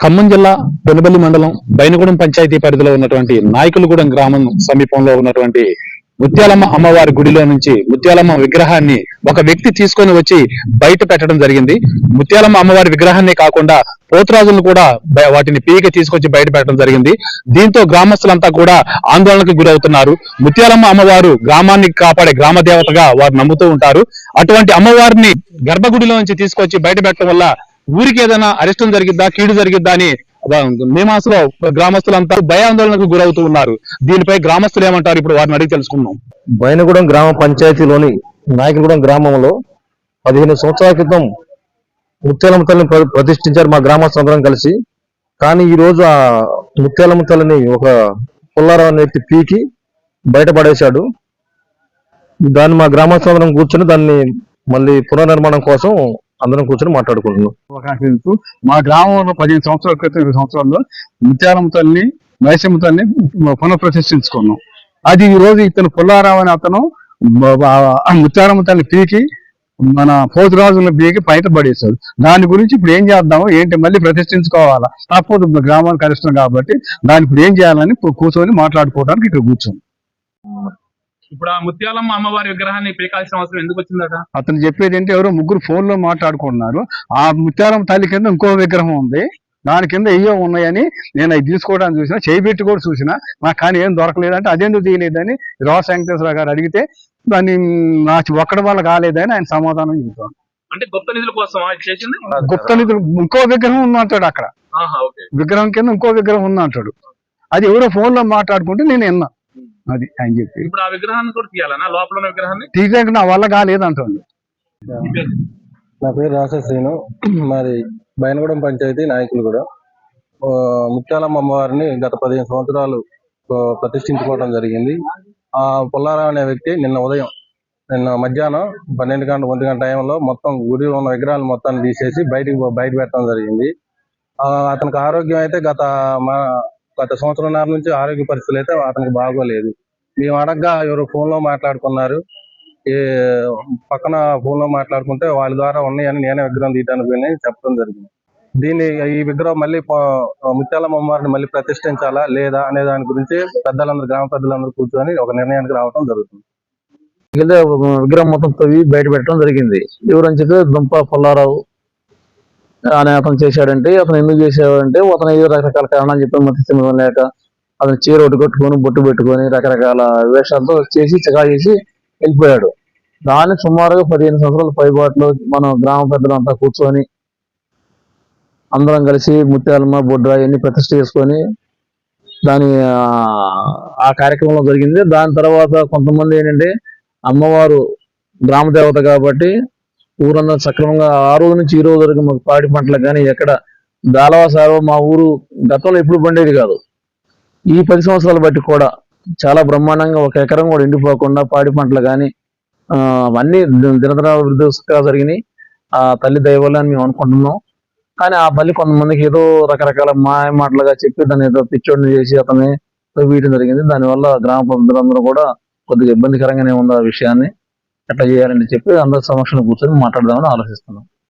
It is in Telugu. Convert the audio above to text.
ఖమ్మం జిల్లా పెనుబల్లి మండలం బైనగూడెం పంచాయతీ పరిధిలో ఉన్నటువంటి నాయకులగూడెం గ్రామం సమీపంలో ఉన్నటువంటి ముత్యాలమ్మ అమ్మవారి గుడిలో నుంచి ముత్యాలమ్మ విగ్రహాన్ని ఒక వ్యక్తి తీసుకొని వచ్చి బయట పెట్టడం జరిగింది. ముత్యాలమ్మ అమ్మవారి విగ్రహాన్ని కాకుండా పోతురాజులను కూడా వాటిని పీక తీసుకొచ్చి బయట పెట్టడం జరిగింది. దీంతో గ్రామస్తులంతా కూడా ఆందోళనకు గురవుతున్నారు. ముత్యాలమ్మ అమ్మవారు గ్రామాన్ని కాపాడే గ్రామ దేవతగా వారు నమ్ముతూ ఉంటారు. అటువంటి అమ్మవారిని గర్భగుడిలో నుంచి తీసుకొచ్చి బయట పెట్టడం వల్ల ఊరికి ఏదైనా అరిష్టం జరిగిద్దా కీడు జరిగిద్దా అని మేమాసలో గ్రామస్తులంతా భయాందోళనకు గురవుతూ ఉన్నారు. దీనిపై గ్రామస్తులు ఏమంటారు? ఇప్పుడు వారిని అడిగి తెలుసుకున్నాం బైనగూడెం గ్రామ పంచాయతీలోని నాయకగూడెం గ్రామంలో పదిహేను సంవత్సరాల క్రితం ముత్యాలమ్మ తల్లిని ప్ర- ప్రతిష్ఠించారు మా గ్రామస్తులందరం కలిసి. కానీ ఈ రోజు ఆ ముత్యాలమ్మ తల్లిని ఒక పుల్లారావు అనే వ్యక్తి పీకి బయటపడేశాడు దాన్ని మా గ్రామస్తులందరం కూర్చొని దాన్ని మళ్ళీ పునర్నిర్మాణం కోసం అందరం కూర్చొని మాట్లాడుకుంటున్నాం. మా గ్రామంలో పదిహేను సంవత్సరాల క్రితం ఇరవై సంవత్సరాల్లో ముత్యాలమ్మ తల్లిని మైసమ్మ తల్లిని పునఃప్రతిష్ఠించుకున్నాం. అది ఈ రోజు ఇతను పుల్లారావు అని అతను ముత్యాలమ్మ తల్లిని పీకి మన పోతురాజులను బీకి బయట పడేశాడు. దాని గురించి ఇప్పుడు ఏం చేద్దాము ఏంటి మళ్ళీ ప్రతిష్ఠించుకోవాలా? తప్పదు గ్రామానికి కలుస్తున్నాం కాబట్టి దాని ఇప్పుడు ఏం చేయాలని కూర్చొని మాట్లాడుకోవడానికి ఇక్కడ కూర్చోండి ఇప్పుడు ఆ ముత్యాలమ్మ అమ్మవారి విగ్రహాన్ని పీకాల్సిన అవసరం ఎందుకు వచ్చిందట? అతను చెప్పేది ఏంటి ఎవరో ముగ్గురు ఫోన్లో మాట్లాడుకుంటున్నారు. ఆ ముత్యాలమ్మ తల్లి కింద ఇంకో విగ్రహం ఉంది. దాని కింద ఏయో ఉన్నాయని నేను అవి తీసుకోవడానికి చూసిన చేయి పెట్టి కూడా చూసిన. నాకు కానీ ఏం దొరకలేదంటే అదెందుకు తీయలేదని రాస్ వెంకటేశ్వర గారు అడిగితే దాన్ని నాకు ఒక్కడి వల్ల కాలేదని ఆయన సమాధానం చెబుతాను అంటే గుప్త నిధుల కోసం చేసింది? గుప్త నిధులు ఇంకో విగ్రహం ఉందంటాడు అక్కడ. విగ్రహం కింద ఇంకో విగ్రహం ఉందంటాడు అది ఎవరో ఫోన్లో మాట్లాడుకుంటే నేను విన్నా. అది ఆయన చెప్పి. ఇప్పుడు ఆ విగ్రహాన్ని కూడా తీయాలనా? లోపల ఉన్న విగ్రహాన్ని? తీసేక నా వల్ల కాలేదంటాడు నా పేరు రాసశ్రీను మరి బైనగూడెం పంచాయతీ నాయకులు కూడా. ముత్యాలమ్మ అమ్మవారిని గత పదిహేను సంవత్సరాలు ప్రతిష్ఠించుకోవడం జరిగింది. ఆ పుల్లారావు అనే వ్యక్తి నిన్న ఉదయం నిన్న మధ్యాహ్నం పన్నెండు గంటల ఒంటి గంట టైంలో మొత్తం గుడి ఉన్న విగ్రహాలు మొత్తాన్ని తీసేసి బయటికి బయట పెట్టడం జరిగింది. ఆ, అతనికి ఆరోగ్యం అయితే గత మా గత సంవత్సరంన్నర నుంచి ఆరోగ్య పరిస్థితులు అయితే అతనికి బాగోలేదు. మేము అడగ్గా ఎవరు ఫోన్లో మాట్లాడుకున్నారు. ఈ పక్కన ఫోన్లో మాట్లాడుకుంటే వాళ్ళ ద్వారా ఉన్నాయని నేనే విగ్రహం తీయడానికి పోయి చెప్పడం జరిగింది. దీన్ని ఈ విగ్రహం మళ్ళీ ముత్యాలమ్మ అమ్మవారిని మళ్ళీ ప్రతిష్ఠించాలా లేదా అనే దాని గురించి పెద్దలందరూ గ్రామ పెద్దలందరూ కూర్చొని ఒక నిర్ణయానికి రావడం జరుగుతుంది. విగ్రహం మొత్తం తవ్వి బయట పెట్టడం జరిగింది. ఎవరని చెప్పి దుంప పుల్లారావు అని అతను చేశాడంటే అతను ఎందుకు చేశాడంటే అతను ఏదో రకరకాల కారణాలు చెప్పి మతి లేక అతను చీర ఒకటి కట్టుకొని బొట్టు పెట్టుకొని రకరకాల వేషాలతో చేసి చకా చేసి వెళ్ళిపోయాడు. దాన్ని సుమారుగా పదిహేను సంవత్సరాల పైబాట్లో మన గ్రామ పెద్దలంతా కూర్చొని అందరం కలిసి ముత్యాలమ్మ బొడ్రా ఇవన్నీ ప్రతిష్ట చేసుకొని దాని ఆ కార్యక్రమంలో జరిగింది. దాని తర్వాత కొంతమంది ఏంటంటే అమ్మవారు గ్రామ దేవత కాబట్టి ఊరంతా సక్రమంగా ఆ రోజు నుంచి ఈ రోజు వరకు మాకు పాడి పంటలకు కానీ ఎక్కడ దాలవా సారో మా ఊరు గతంలో ఎప్పుడు పండేది కాదు. ఈ పది సంవత్సరాలు బట్టి కూడా చాలా బ్రహ్మాండంగా ఒక ఎకరం కూడా ఎండిపోకుండా పాడి పంటలు కానీ అన్ని దినదినాభివృద్ధి జరిగినాయి. ఆ తల్లి దైవాలని అని మేము అనుకుంటున్నాం. కానీ ఆ తల్లి కొంతమందికి ఏదో రకరకాల మాయ మాటలుగా చెప్పి దాన్ని ఏదో పిచ్చోడిని చేసి అతని వీయడం జరిగింది. దానివల్ల గ్రామ ప్రజలందరూ కూడా కొద్దిగా ఇబ్బందికరంగానే ఉంది ఆ విషయాన్ని. ఎట్లా చేయాలని చెప్పి అందరి సమక్షంలో కూర్చొని మాట్లాడదామని ఆలోచిస్తున్నాం.